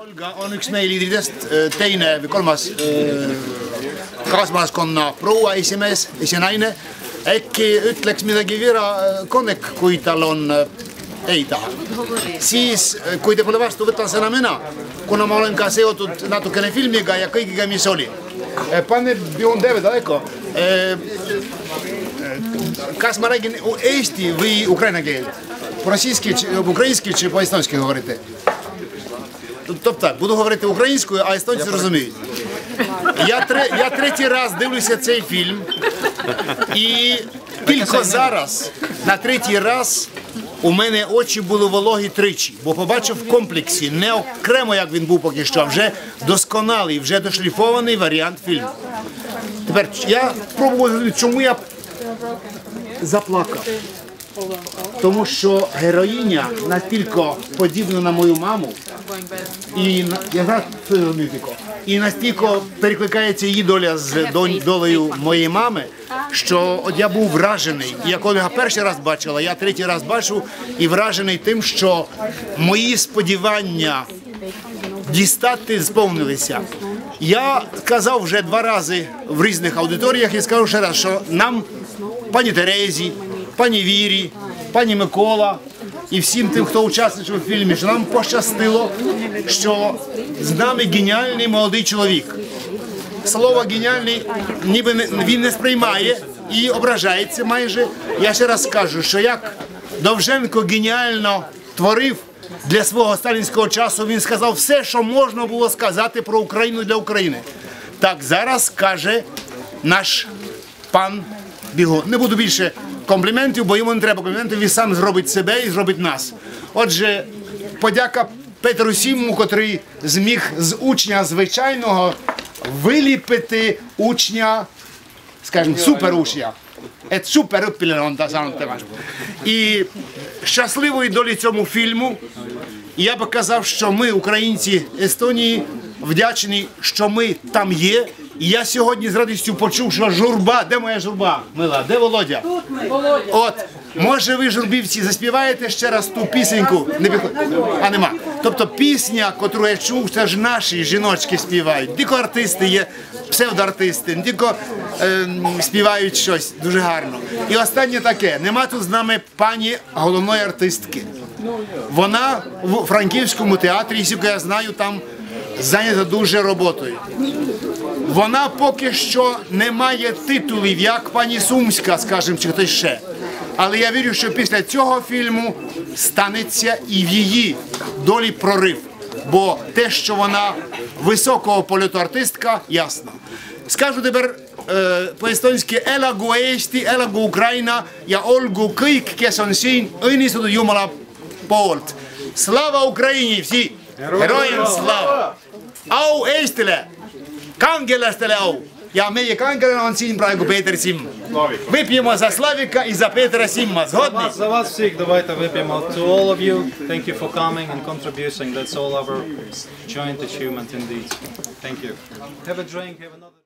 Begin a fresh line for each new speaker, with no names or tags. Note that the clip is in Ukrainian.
Olga on üks meie liidritest, teine või kolmas äh, kaasmaaskonna proua esimees, esinaine. äkki ütleks midagi Vira Konek, kui tal on, äh, ei taha. siis, kui te pole vastu, võtan sõna mina, kuna ma olen ka seotud natukene filmiga ja kõigiga, mis oli. Pane Beyond David Aiko. Kas ma räägin eesti või ukraina keelt? По-російськи, по-українськи чи по-естонськи говорити? Тобто так, буду говорити українською, а естонці зрозуміють. Я, тре, я третій раз дивлюся цей фільм, і тільки зараз, на третій раз, у мене очі були вологі тричі, бо побачив в комплексі, не окремо, як він був поки що, а вже досконалий, вже дошліфований варіант фільму. Тепер я спробую чому я заплакав. Тому що героїня настільки подібна на мою маму, і я зараз все і настільки перекликається її доля з долею моєї мами, що от я був вражений. І як Ольга перший раз бачила, я третій раз бачу і вражений тим, що мої сподівання дістати сповнилися. Я казав вже два рази в різних аудиторіях і скажу ще раз, що нам, пані Терезі, пані Вірі, пані Микола і всім тим, хто учасничав у фільмі, що нам пощастило, що з нами геніальний молодий чоловік. Слово геніальний ніби він не сприймає і ображається майже. Я ще раз скажу, що як Довженко геніально творив для свого сталінського часу, він сказав все, що можна було сказати про Україну для України. Так зараз каже наш пан Біго. Не буду більше компліментів, бо йому не треба компліментів, він сам зробить себе і зробить нас. Отже, подяка Петру Сімму, котрий зміг з учня звичайного виліпити учня, скажімо, суперучня. On ta. І щасливої долі цьому фільму. Я би казав, що ми, українці Естонії, вдячні, що ми там є. І я сьогодні з радістю почув, що журба, де моя журба? Мила, де Володя? От, може ви, журбівці, заспіваєте ще раз ту пісеньку? Не підходь. А нема. Тобто пісня, яку я чув, це ж наші жіночки співають. Тільки артисти є, псевдоартисти, тільки ем, співають щось дуже гарно. І останнє таке: нема тут з нами пані головної артистки. Вона в Франківському театрі, скільки я знаю, там зайнята дуже роботою. Вона поки що не має титулів, як пані Сумська, скажімо, чи хтось ще. Але я вірю, що після цього фільму станеться і в її долі прорив. Бо те, що вона високого польоту артистка, ясно. Скажу тепер е, по-естонськи «Елагу Ukraina ja olgu kõik, kes on siin, õnnistatud Jumala poolt. Слава Україні всі! Героям слава! Au Eestile! Kangelastele au! Ja meie kangelane on siin praegu Peeter Simm. Вип'ємо за Славіка і за Петра Сімма. Згодні?
За вас всіх давайте вип'ємо to all of you. Thank you for coming and contributing. That's all our joint achievement indeed. Thank you. Have a drink, have another